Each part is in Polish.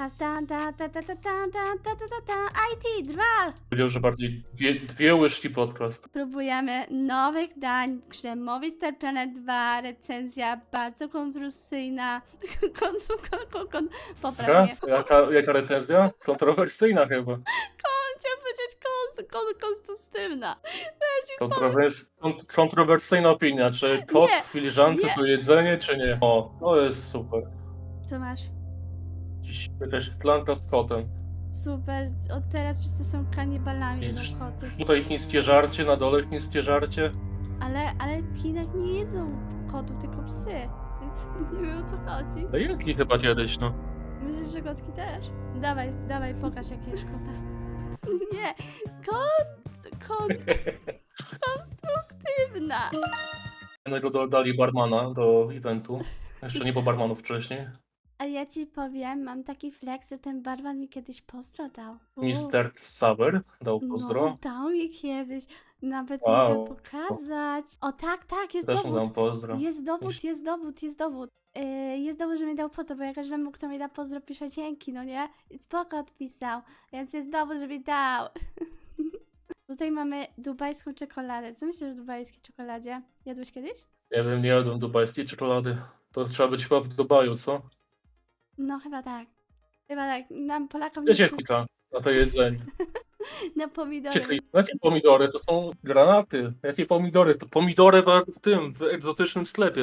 Podcast ta ta ta ta ta ta ta ta ta ta ta IT drwal! Powiedział, że bardziej dwie, dwie łyżki podcast. Próbujemy nowych dań w grze Movistar Star Planet 2, recenzja bardzo konstrusyjna. Kon, kon, kon, kon, Jaka, poprawnie. jaka, jaka recenzja? Kontrowersyjna chyba. Chciałam powiedzieć kon, kon, konstruktywna. Kontrowers, kont, kontrowersyjna opinia. Czy kot Nie, w filiżance nie. to jedzenie, czy nie? O, to jest super. Co masz? Dziś jakaś planka z kotem. Super, od teraz wszyscy są kanibalami Widzisz. do koty. Tutaj chińskie żarcie, na dole chińskie żarcie. Ale, ale w Chinach nie jedzą kotów, tylko psy. Więc nie wiem o co chodzi. No jedli chyba kiedyś, no. Myślisz, że kotki też? Dawaj, dawaj, pokaż jakiegoś kota. Nie, kot, kot, konstruktywna. Jednego dodali barmana do eventu. Jeszcze nie było barmanów wcześniej. A ja ci powiem, mam taki flex, że ten barman mi kiedyś pozdro dał. Mister Saber dał pozdro. No, dał mi kiedyś. Nawet Wow. mogę pokazać. O tak, tak, jest Też mu dowód. pozdro. Jest dowód, jest dowód, jest dowód. Yy, jest dowód, że mi dał pozdro, bo jak każdemu, kto mi da pozdro, pisze dzięki, no nie? I spoko odpisał, więc jest dowód, że mi dał. Tutaj mamy dubajską czekoladę. Co myślisz o dubajskiej czekoladzie? Jadłeś kiedyś? Nie wiem, nie jadłem dubajskiej czekolady. To trzeba być chyba w Dubaju, co? No chyba tak. Chyba tak. Nam Polakom nie przy... klika na to jedzenie. Na pomidory. Wiecie, klika. Jakie pomidory? To są granaty. Jakie pomidory? To pomidory w, w tym, w egzotycznym sklepie.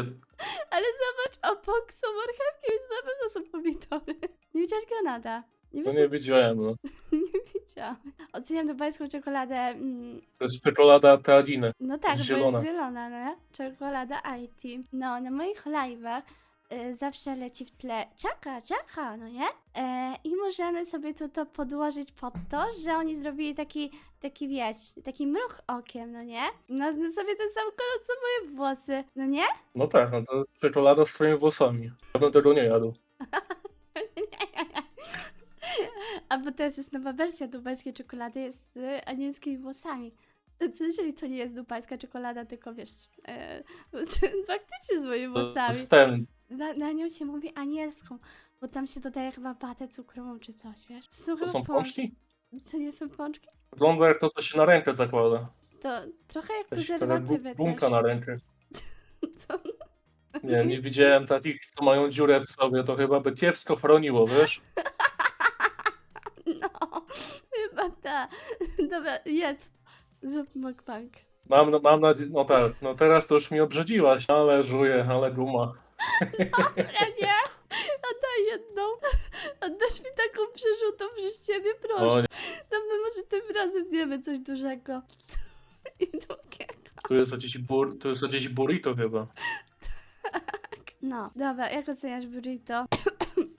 Ale zobacz, obok są marchewki, już na pewno są pomidory. Nie widziałeś granata? Nie, No nie widziałem, no. nie widziałam. Oceniam dubajską czekoladę. Mm, To jest czekolada Teadine. no tak, bo Zielona. jest zielona, nie? Czekolada IT. No, na moich live'ach y, zawsze leci w tle czaka, czaka, no nie? E, I możemy sobie to, to podłożyć pod to, że oni zrobili taki, taki wiesz, taki mruch okiem, no nie? Nazwę sobie ten sam kolor co moje włosy, no nie? No tak, no to jest czekolada z twoimi włosami. Ja bym tego nie jadł. A bo teraz jest nowa wersja dubajskiej czekolady, z anielskimi włosami. Co jeżeli to nie jest dubajska czekolada, tylko wiesz, e, faktycznie z moimi włosami. jest ten. Na, na nią się mówi anielską, bo tam się dodaje chyba watę cukrową czy coś, wiesz? To są To chyba są pączki? Co nie są pączki? Wygląda jak to, co się na rękę zakłada. To trochę jak Jakaś taka prezerwatywy gumka też. na rękę. Co? Nie, nie widziałem takich, co mają dziurę w sobie. To chyba by kiepsko chroniło, wiesz? No, chyba ta. Dobra, jedz. Zrób mukbang. Mam, mam nadzieję, no tak, no teraz to już mi obrzydziłaś, ale żuję, ale guma. Ja nie! Oddaj jedną. Oddasz mi taką przerzutą przez ciebie, O, proszę. nie, No my może tym razem zjemy coś dużego. I długiego. tu jest jakieś, bur, tu jest jakieś burrito chyba. No, dobra, jak oceniasz burrito?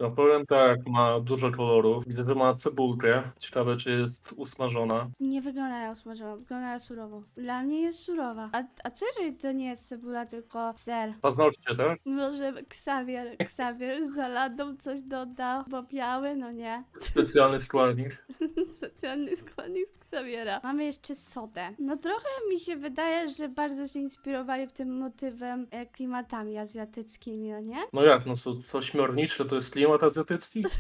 No powiem tak, ma dużo kolorów. Widzę, że ma cebulkę. Ciekawe, czy jest usmażona. Nie wygląda na usmażoną, wygląda na surową. Dla mnie jest surowa. A, a co jeżeli to nie jest cebula, tylko ser? Paznokcie, tak? Może Xavier, Xavier z saladą coś dodał, bo biały, no nie. Specjalny składnik. Specjalny składnik z Xaviera. Mamy jeszcze sodę. No trochę mi się wydaje, że bardzo się inspirowali w tym motywem e, klimatami azjatyckimi, no nie? No jak, no co, co śmiornicze, to jest klimat azjatycki?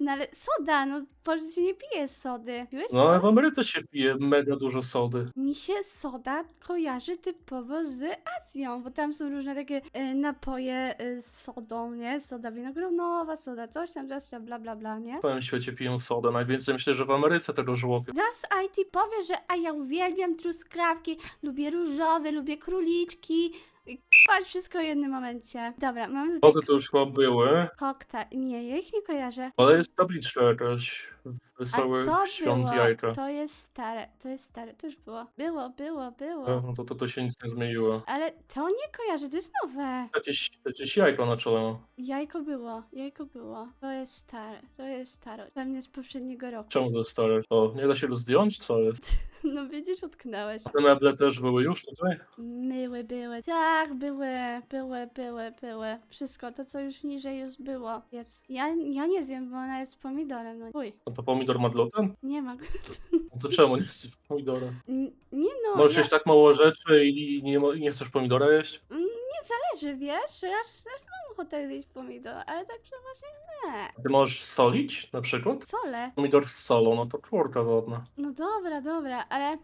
No ale soda, no w Polsce się nie pije sody. Piłeś No ale sodę? w Ameryce się pije mega dużo sody. Mi się soda kojarzy typowo z Azją, bo tam są różne takie e, napoje e, z sodą, nie? Soda winogronowa, soda coś tam, coś tam, bla bla bla, nie? W całym świecie piją sodę. Najwięcej myślę, że w Ameryce tego żłopią. Das IT powie, że a ja uwielbiam truskawki, lubię różowe, lubię króliczki. K***ać wszystko w jednym momencie. Dobra, mam tutaj Sody to już chyba były, koktajl. Nie, ja ich nie kojarzę. ale jest tabliczka jakaś. A Wesołych to świąt było, jajka. to jest stare, to jest stare, to już było. Było, było, było. No to, to, to się nic nie zmieniło. Ale to nie kojarzę, to jest nowe. Jakieś, jakieś jajko na czole ma. Jajko było, jajko było. To jest stare, to jest stare. Pewnie z poprzedniego roku. Czemu to stare? To nie da się zdjąć? Co jest? No widzisz, utknęłeś. Te meble też były już tutaj? Myły były. Tak, były, były, były, były. Wszystko, to co już niżej już było. Jest. Ja, ja nie zjem, bo ona jest pomidorem. No. Uj, No to pomidor ma gluten? nie ma. go. No to czemu nie chcesz pomidora? N- nie no. Możesz ja, jeść tak mało rzeczy i nie, mo- i nie chcesz pomidora jeść? nie zależy, wiesz? Raz, raz mam ochotę zjeść pomidor, ale tak przeważnie nie. Ty możesz solić na przykład? Sole. Pomidor z solą, no to czwórka wodna. No dobra, dobra, ale...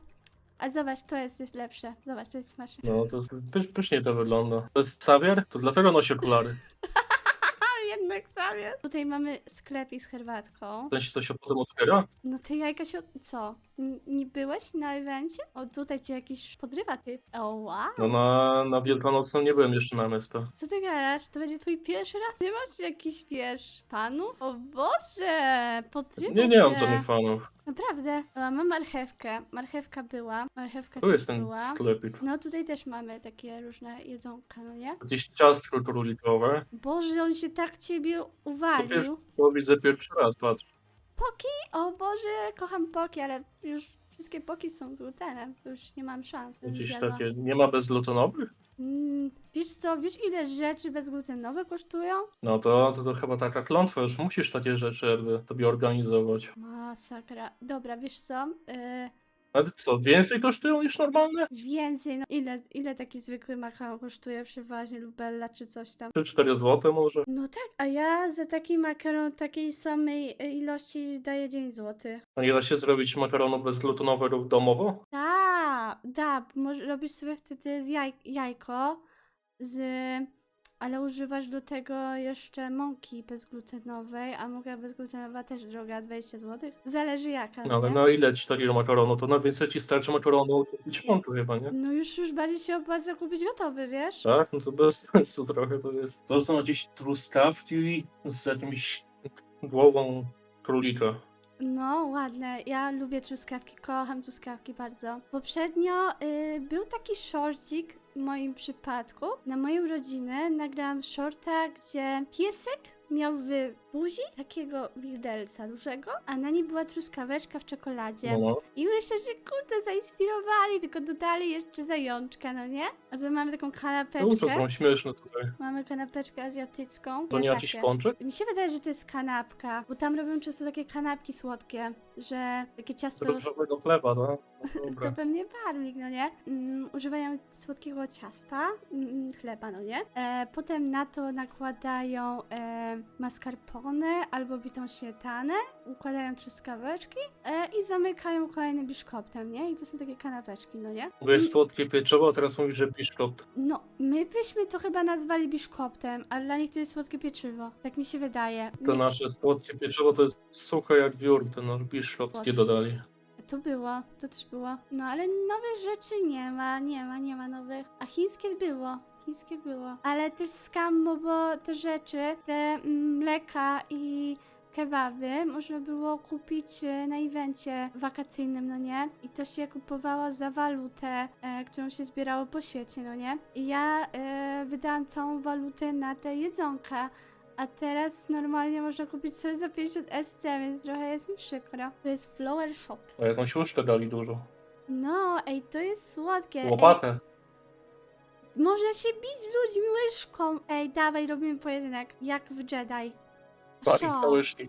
A zobacz, to jest, jest lepsze. Zobacz, to jest smaczne. No to pysz, pysznie to wygląda. To jest Xavier? To dlatego nosi okulary. Jednak sobie. Tutaj mamy sklepik z herbatką. W sensie to się potem otwiera? No ty jajka się... Co? N- nie byłeś na evencie? O, tutaj cię jakiś podrywa ty. O, wow. No na, na Wielkanocną nie byłem jeszcze na MSP. Co ty gadasz? To będzie twój pierwszy raz? Nie masz jakichś, wiesz, panów? O Boże! Podrywa Nie, nie mam cię. żadnych fanów. Naprawdę. O, mam marchewkę. Marchewka była. Marchewka Tu też jest ten była. sklepik. No tutaj też mamy takie różne jedzonka, no nie? Jakieś ciastko królikowe. Boże, on się tak ciebie uwalił. To widzę pierwszy raz, patrz. O Boże, kocham poki, ale już wszystkie poki są z glutenem. To już nie mam szans. bym Jakieś zjadła. takie, nie ma bezglutenowych? Mm, wiesz co, wiesz ile rzeczy bezglutenowe kosztują? No to, to, to chyba taka klątwa, już musisz takie rzeczy jakby sobie organizować. Masakra. Dobra, wiesz co? Yy, Ale co, więcej kosztują niż normalne? więcej, no ile, ile taki zwykły makaron kosztuje przeważnie lubella czy coś tam? 3-4 zł może? No tak, a ja za taki makaron takiej samej ilości daję 9 zł. A nie da się zrobić makaronu bezglutenowego domowo? Da, da, może robisz sobie wtedy z jaj, jajko, z, ale używasz do tego jeszcze mąki bezglutenowej, a mąka bezglutenowa też droga, 20 zł. Zależy jaka, No ale nie? na ile ci takiego makaronu? To na więcej ci starczy makaronu kupić mąkę chyba, nie? No już, już bardziej się opłaca kupić gotowy, wiesz? Tak? No to bez sensu trochę to jest. To są jakieś truskawki z jakimś głową królika. No, ładne. Ja lubię truskawki, kocham truskawki bardzo. Poprzednio y, był taki shortik w moim przypadku. Na moje urodziny nagrałam shorta, gdzie piesek miał w buzi takiego wildelca dużego, a na niej była truskaweczka w czekoladzie. No, no. I myślę, że kurde, zainspirowali, tylko dodali jeszcze zajączka, no nie? A tu mamy taką No to kanapeczkę. są śmieszne tutaj. Mamy kanapeczkę azjatycką. To nie Ja jakiś pączek? Mi się wydaje, że to jest kanapka, bo tam robią często takie kanapki słodkie, że takie Z ciasto... różowego chleba, no? No To pewnie barwnik, no nie? Mm, używają słodkiego ciasta, mm, chleba, no nie? E, potem na to nakładają e, mascarpone albo bitą śmietanę, układają truskaweczki e, i zamykają kolejnym biszkoptem, nie? I to są takie kanapeczki, no nie? Mówisz słodkie pieczywo, a teraz mówisz, że biszkopt. No, my byśmy to chyba nazwali biszkoptem, ale dla nich to jest słodkie pieczywo. Tak mi się wydaje. To Nie- nasze słodkie pieczywo to jest suche jak wiór, ten biszkopskie dodali. To było, to też było. No ale nowych rzeczy nie ma, nie ma, nie ma nowych. A chińskie było. Chińskie było. Ale też skam, bo te rzeczy, te mm, mleka i kebaby można było kupić e, na evencie wakacyjnym, no nie? I to się kupowało za walutę, e, którą się zbierało po świecie, no nie? I ja e, wydałam całą walutę na te jedzonka. A teraz normalnie można kupić sobie za 50 SC, więc trochę jest mi przykro. To jest Flower Shop. A jakąś łyżkę dali dużo. No, ej, to jest słodkie. Ej, Łopatę. można się bić z ludźmi łyżką. Ej, dawaj, robimy pojedynek. Jak w Jedi. Pali Szo. na łyżki.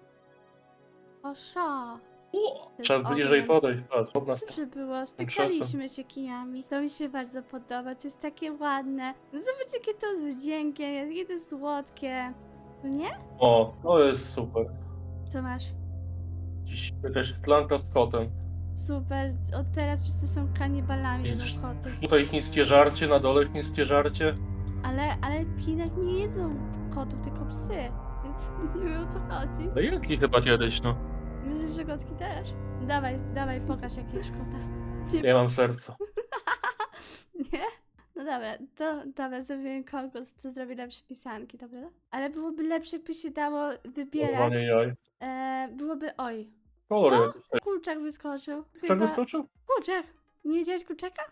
O, szo. jest Trzeba bliżej podejść. Patrz, od nas. Dobrze było, stykaliśmy się kijami. To mi się bardzo podoba, to jest takie ładne. Zobacz, jakie to jest, jakie to słodkie. No Nie? O, to jest super. Co masz? Dziś jakaś planka z kotem. Super, od teraz wszyscy są kanibalami, Widzisz? jedzą koty. Tutaj chińskie żarcie, na dole chińskie żarcie. Ale, ale w Chinach nie jedzą kotów, tylko psy. Więc nie wiem o co chodzi. No jedli chyba kiedyś, no. Myślisz, że kotki też? Dawaj, dawaj, pokaż jakiegoś kota. Nie mam serca. Nie? No dobra, to dobra, zrobimy konkurs, to zrobię lepsze pisanki, dobra? Ale byłoby lepsze, jakby się dało wybierać. Polowanie jaj. E, byłoby, oj, Kolory Co? jakieś. kurczak wyskoczył. Czego wyskoczył? Kurczak! Nie widziałeś kurczaka?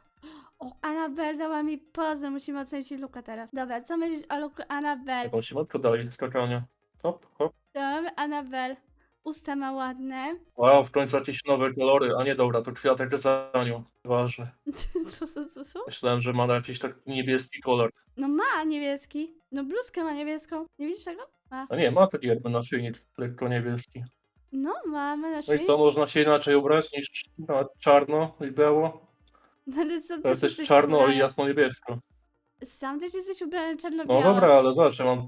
O, Anabel dała mi pozę, musimy ocenić luka teraz. Dobra, co myślisz o luku Anabel? Jaką ci matko dali? Skakania. Hop, hop. Dobra, Anabel. Usta ma ładne. Wow, w końcu jakieś nowe kolory. A nie dobra, to kwiatek za nią. Ważne. Co, co? Myślałem, że ma jakiś taki niebieski kolor. No ma niebieski. No bluzkę ma niebieską. Nie widzisz tego? Ma. A nie, ma taki jakby naszyjnik lekko niebieski. No, mamy na No i co, można się inaczej ubrać niż na czarno i biało? No, ale są To też jest też jesteś czarno ubrany. i jasno niebiesko. Sam też jesteś ubrany No czarno-biało. dobra, ale zobacz, ja mam,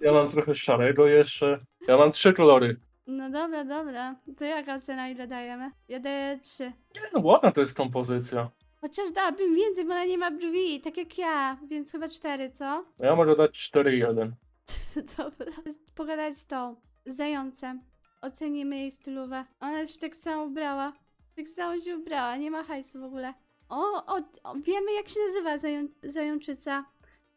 ja mam trochę szarego jeszcze. Ja mam trzy kolory. No dobra, dobra. To jaka cena, ile dajemy? Ja daję trzy. Nie, No ładna to jest kompozycja. Chociaż dałabym więcej, bo ona nie ma brwi, tak jak ja, więc chyba cztery, co? Ja mogę dać 4,1. Dobra. Pogadać z tą zającem. Ocenimy jej stylówę. Ona się tak samo ubrała. Tak samo się ubrała, nie ma hajsu w ogóle. O, o, o wiemy jak się nazywa zają, zajączyca.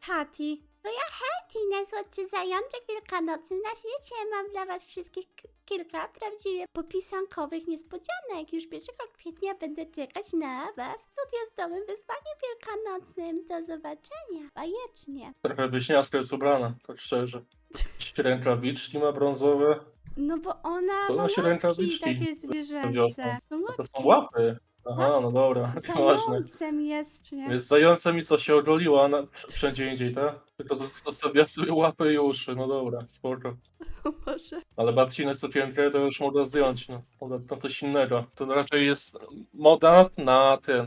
Tati. To ja Hati, najsłodszy zajączek wielkanocny na świecie. Mam dla was wszystkich kilka prawdziwie popisankowych niespodzianek. Już 1 kwietnia będę czekać na was w studiozowym wyzwaniem wielkanocnym. Do zobaczenia. Bajecznie. Trochę wyśniaska jest ubrana, tak szczerze. Rękawiczki ma brązowe. No bo ona To ma nosi łapki rękawiczki takie zwierzęce. No To są łapy. Aha, no dobra, ważne. Zającem jest, czy nie? Jest zającem i co się ogoliła na, wszędzie indziej, tak? Tylko zos- zostawia sobie łapy i uszy, no dobra, spoko. O Boże. Ale babcine sukienkę to już można zdjąć, no. Moda na coś innego. To raczej jest moda na ten.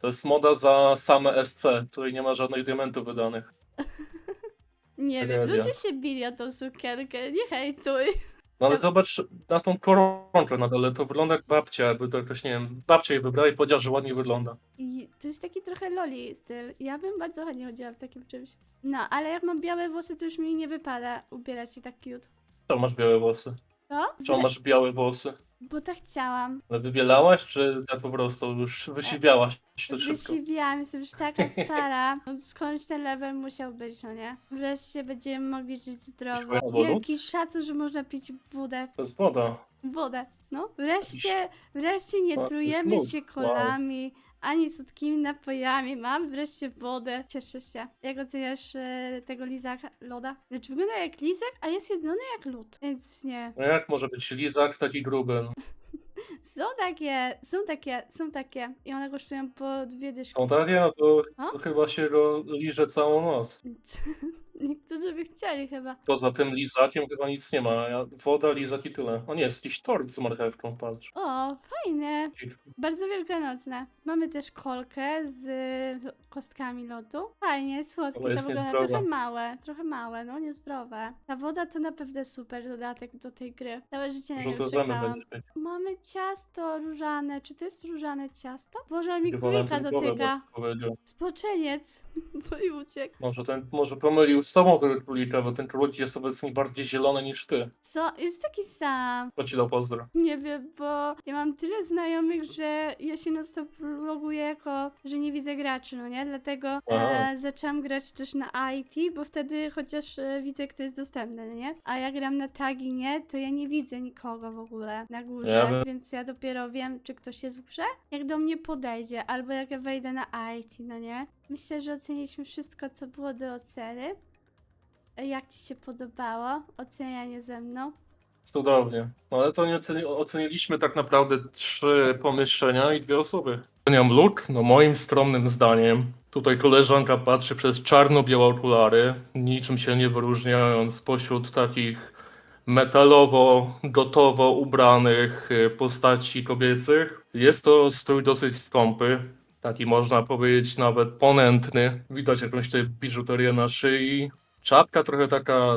To jest moda za same SC, której nie ma żadnych diamentów wydanych. Nie wiem, Tragedia. ludzie się bili o tą sukienkę, nie hejtuj. No ale zobacz na tą koronkę na dole, to wygląda jak babcia, jakby to jakoś, nie wiem, babcia jej wybrała i powiedziała, że ładnie wygląda. I to jest taki trochę loli styl. Ja bym bardzo chętnie chodziła w takim czymś. No, ale jak mam białe włosy, to już mi nie wypada ubierać się tak cute. Czemu masz białe włosy? Co? Czemu masz białe włosy? Bo tak chciałam. Ale wybielałaś, czy tak po prostu już wysiwiałaś to szybko? Wysiwiałam, jestem już taka stara. No, Skądś ten level musiał być, no nie? Wreszcie będziemy mogli żyć zdrowo. Wielki szacun, że można pić wodę. To jest woda. Wodę. No, wreszcie, wreszcie nie jest trujemy lód. się kolami, ani słodkimi napojami. Mam wreszcie wodę. Cieszę się. Jak oceniasz e, tego lizaka, loda? Znaczy wygląda jak lizak, a jest jedzony jak lód. Więc nie. No jak może być lizak taki gruby? No. Są takie, są takie, są takie. I one kosztują po dwie dyszki. Są takie, no to, A? to chyba się go liże całą noc. Niektórzy by chcieli chyba. Poza tym lizakiem chyba nic nie ma. Ja- Woda, lizak i tyle. O nie, jest jakiś tort z marchewką, patrz. O, fajne. Bardzo wielkanocne. Mamy też kolkę z kostkami lodu. Fajnie, słodkie. To jest wygląda niezdrowe. trochę małe, trochę małe, no niezdrowe. Ta woda to naprawdę super dodatek do tej gry. Całe życie na nią zamy czekałam. Mamy ciasto różane. Czy to jest różane ciasto? Boże, mi Chyba nam głowę dotyka. powiedział. Spoczeniec. Bo i uciekł. Może ten, może pomylił z tobą tego królika, bo ten królik jest obecnie bardziej zielony niż ty. Co? Jest taki sam. To ci dał pozdro. Nie wiem, bo ja mam tyle znajomych, że ja się non stop loguję jako, że nie widzę graczy, no nie? Dlatego Aha. e, zaczęłam grać też na IT, bo wtedy chociaż e, widzę, kto jest dostępny, no nie? A jak gram na tagi, nie? To ja nie widzę nikogo w ogóle na górze, Ja więc ja dopiero wiem, czy ktoś jest w grze, jak do mnie podejdzie, albo jak ja wejdę na IT, no nie? Myślę, że oceniliśmy wszystko, co było do oceny. Jak ci się podobało? Ocenianie ze mną? Cudownie. No ale to nie oceni oceniliśmy tak naprawdę trzy pomieszczenia i dwie osoby. Oceniam look, no moim skromnym zdaniem. Tutaj koleżanka patrzy przez czarno-białe okulary, niczym się nie wyróżniając spośród takich metalowo-gotowo ubranych y, postaci kobiecych. Jest to strój dosyć skąpy, taki można powiedzieć nawet ponętny. Widać jakąś tutaj biżuterię na szyi. Czapka trochę taka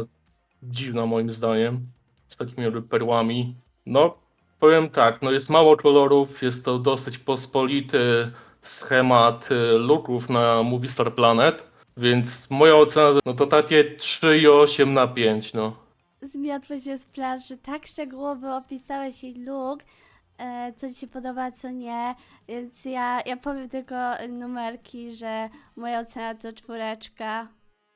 dziwna moim zdaniem z takimi jakby perłami. No, powiem tak, no jest mało kolorów, jest to dosyć pospolity schemat y, looków na Movie Star Planet, więc moja ocena no to takie 3,8 na 5, no. Zmiotłeś się z plaży, tak szczegółowo opisałeś jej look, e, co ci się podoba, co nie, więc ja, ja powiem tylko numerki, że moja ocena to czwóreczka.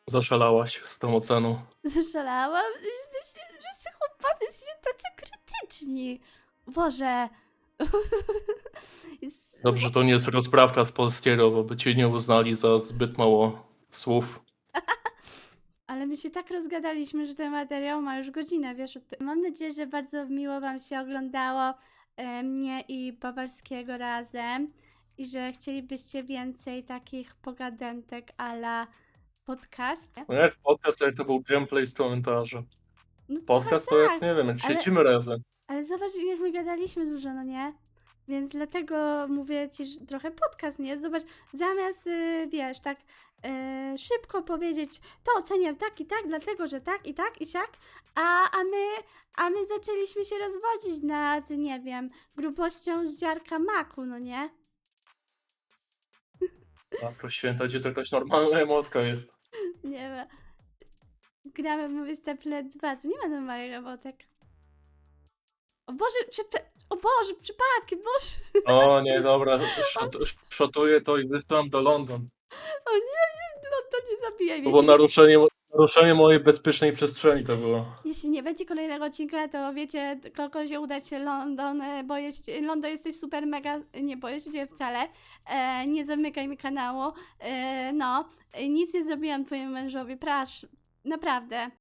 Zaszalałaś z tą oceną. Zaszalałam? Jesteście, wszyscy chłopacy jesteście tacy krytyczni. Boże. Jest- Dobrze, to nie jest rozprawka z polskiego, bo by cię nie uznali za zbyt mało słów. Ale my się tak rozgadaliśmy, że ten materiał ma już godzinę, wiesz o tym. Mam nadzieję, że bardzo miło wam się oglądało e, mnie i Bawarskiego razem i że chcielibyście więcej takich pogadentek ala podcast. No jak podcast, jak to był gameplay z komentarzy. No Podcast to tak, jak, nie wiem, jak ale- siedzimy razem. ale zobacz jak my gadaliśmy dużo, no nie? Więc dlatego mówię ci, że trochę podcast, nie? Zobacz, zamiast, y, wiesz, tak y, szybko powiedzieć, to oceniam tak i tak, dlatego, że tak i tak i siak, a, a my, a my zaczęliśmy się rozwodzić nad, nie wiem, grubością ziarka maku, no nie? Matko święta, gdzie to jakaś normalna emotka jest. Nie wiem. Gramy mówię Staple 2, tu nie ma normalnych emotek. O Boże, przypa- o Boże, przypadkiem, Boże. O nie, dobra, szot, szotuję to i wysyłam do London. O nie, nie, no to nie zabijaj To mnie. było nie, naruszenie, naruszenie mojej bezpiecznej przestrzeni to było. jeśli nie będzie kolejnego odcinka, to wiecie, kogoś się udać się London, e, boję się, London jesteś super mega, nie boję się wcale, e, nie zamykaj mi kanału, e, no, e, nic nie zrobiłam twojemu mężowi, proszę, naprawdę.